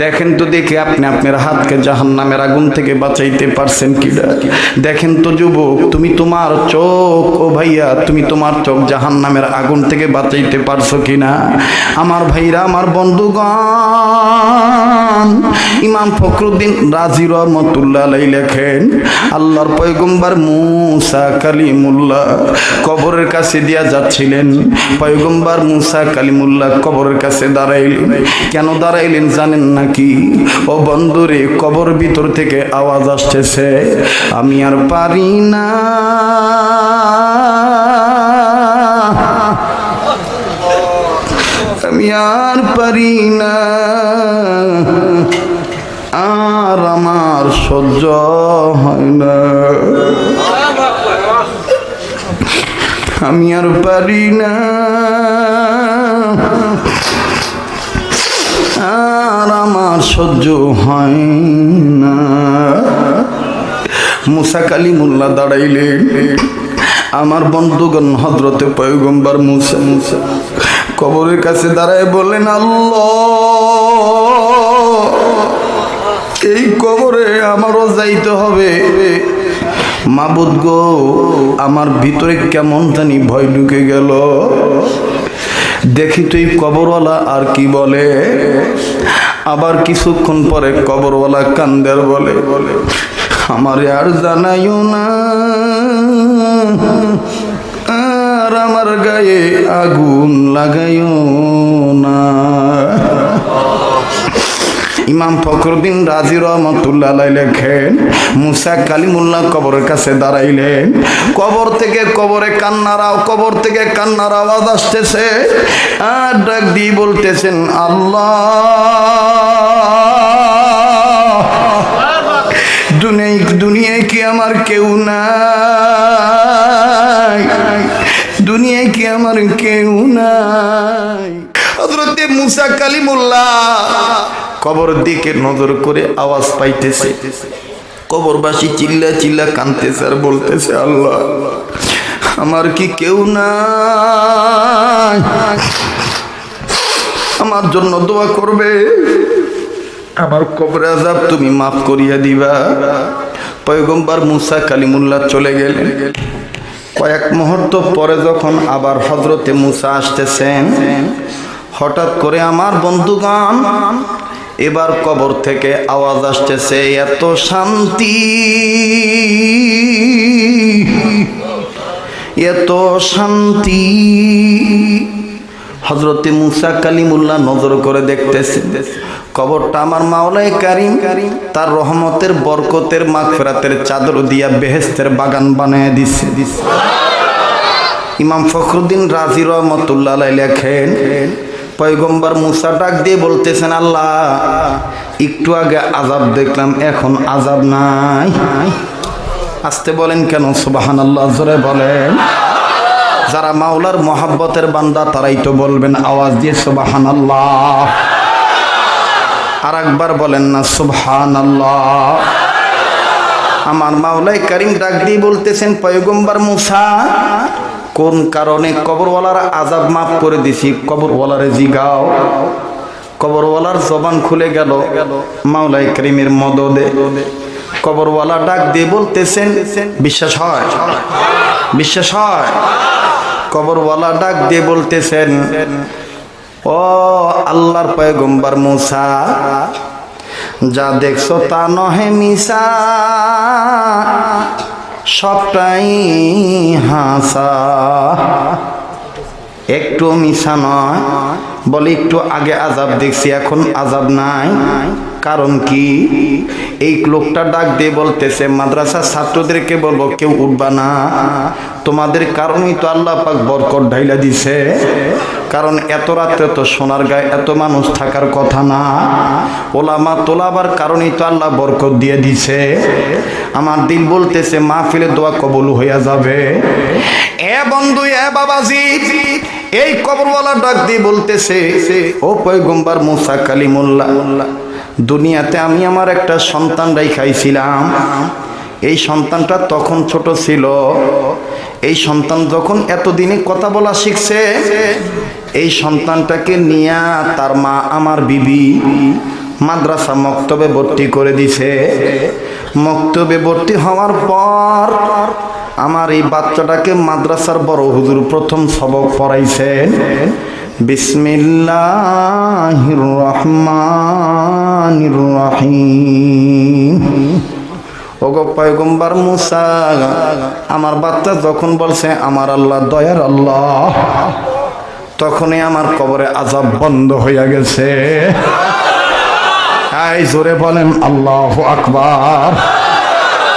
দেখেন তো দেখে আপনি আপনার হাতকে জাহান নামের আগুন থেকে বাঁচাইতে পারছেন কিনা দেখেন তো যুবক, তুমি তোমার চোখ, ও ভাইয়া, তুমি তোমার চোখ জাহান নামের আগুন থেকে বাঁচাইতে পারছ কিনা আমার ভাইরা, আমার বন্ধুগণ, ইমাম ফখরুদ্দিন রাজি রহমতুল্লাহ লেখেন, আল্লাহর পয়গম্বর মুসা কালিমুল্লাহ কবরের কাছে দিয়া যাচ্ছিলেন। পয়গম্বর মুসা কালিমুল্লাহ কবরের কাছে দাঁড়াইলেন। কেন দাঁড়াইলেন জানেন নাকি? ও বন্ধুরে, কবর ভিতর থেকে আওয়াজ আসতেছে। আমি আর পারি না। আমি আর পারি না। আর আমার সহ্য হয় না। আমি আর পারি না। আর আমার সহ্য হয় না। মুসা কালিমুল্লাহ দাঁড়াইলেন। আমার বন্ধুগণ হজরতে পয়গম্বর মুসা মুসা কবরের কাছে দাঁড়ায় বললেন, আল্লাহ, এই কবরে আমারও যাইতে হবে। মাবুদ গো, আমার ভিতরে কেমন জানি ভয় ঢুকে গেল। দেখি তুই কবরওয়ালা, আর কি বলে? আবার কিছুক্ষণ পরে কবরওয়ালা কান্দের বলে বলে আমার আর জানাইও না, আর আমার গায়ে আগুন লাগাইও না। ইমাম ফখরুদ্দিন রাজি রহমতুল্লাহ লেখেন, মুসা কালিমুল্লাহ কবরের কাছে দাঁড়াইলেন। কবর থেকে কবরে কান্নারাও কবর থেকে কান্নার আওয়াজ আসতেছে। আর ডাক দিয়ে বলতেছেন, আল্লাহ, দুনিয়ায় দুনিয়ায় কি আমার কেউ নাই? দুনিয়ায় কি আমার কেউ নাই? হজরতে মুসা কালিমুল্লাহ কবর দিকে নজর করে আওয়াজ পাইতেছে। কবরবাসী চিল্লা চিল্লা কানতেছে আর বলতেছে, আল্লাহ, আমার কি কেউ না আমার জন্য দোয়া করবে। আমার কবরে আজাব তুমি মাফ করিয়া দিবা। পয়গম্বর মুসা কালিমুল্লাহ চলে গেলেন। কয়েক মুহূর্ত পরে যখন আবার হজরতে মুসা আসতেছেন, হঠাৎ করে আমার বন্ধুগণ এবার কবর থেকে আওয়াজ আসতেছে, এত শান্তি এত শান্তি। হজরতে মুসা কালিমুল্লাহ নজর করে দেখতেছে, কবরটা আমার মাওলাই কারিম, তার রহমতের বরকতের মাগফিরাতের চাদর দিয়া বেহেস্তের বাগান বানায় দিচ্ছে দিচ্ছে ইমাম ফখরুদ্দিন রাজি রহমতুল্লাহ লেখেন পয়গম্বর মুসা ডাক দিয়ে বলতেছেন, আল্লাহ, একটু আগে আজাব দেখলাম, এখন আজাব নাই। আসতে বলেন কেন? সুবাহান আল্লাহ জোরে বলেন। যারা মাওলার মহাব্বতের বান্দা, তারাই তো বলবেন, আওয়াজ দিয়ে সুবাহান আল্লাহ আর একবার বলেন না সুবহান আল্লাহ আমার মাওলাই করিম ডাক দিয়ে বলতেছেন, পয়গম্বর মুসা কোন কারণে কবরওয়ালার আজাব মাফ করে দিছি? কবরওয়ালারে জিগাও। কবরওয়ালার জবান খুলে গেল। মাওলাই করিমের মদদে। কবরওয়ালা ডাক দিয়ে বলতেছেন, বিশ্বাস হয়? বিশ্বাস হয়। কবরওয়ালা ডাক দিয়ে বলতেছেন, ও আল্লাহর পয়গম্বর মুসা, যা দেখছ তা নহে মিসা। সবটাই হাসা। একটু মিশা নয়। বলে, একটু আগে আজাব দেখছি, এখন আজাব নাই। কারণ কি? এই লোকটা ডাক দিয়ে বলতেছে মাদ্রাসার ছাত্রদেরকে বলব, কেউ উঠবা না। তোমাদের কারণেই তো আল্লাহ পাক বরকত ঢাইলা দিছে। কারণ এত রাত্রে তো সোনার গায়ে এত মানুষ থাকার কথা না। ওলামা তোলাবার কারণেই তো আল্লাহ বরকত দিয়ে দিছে। আমার দিল বলতেছে, মাহফিলে দোয়া কবুল হইয়া যাবে। এ বন্ধু, এ বাবাজি এই কবরওয়ালা ডাক দিয়ে বলতেছে, ও পয়গম্বর মুসা কালিমুল্লাহ, দুনিয়াতে আমি আমার একটা সন্তান রাইখাইছিলাম এই সন্তানটা তখন ছোট ছিল। এই সন্তান যখন এতদিনে কথা বলা শিখছে, এই সন্তানটাকে নিয়ে তার মা আমার বিবি মাদ্রাসা মক্তবে ভর্তি করে দিছে। মক্তবে ভর্তি হওয়ার পর আমার এই বাচ্চাটাকে মাদ্রাসার বড় হুজুর প্রথম সবক পড়াইছেন। বিসমিল্লাহির রহমানির রহিম মুসা, আমার বাচ্চা যখন বলছে, আমার আল্লাহ, দয়ার আল্লাহ, তখনই আমার কবরে আজাব বন্ধ হইয়া গেছে। এই জোরে বলেন, আল্লাহ আকবার।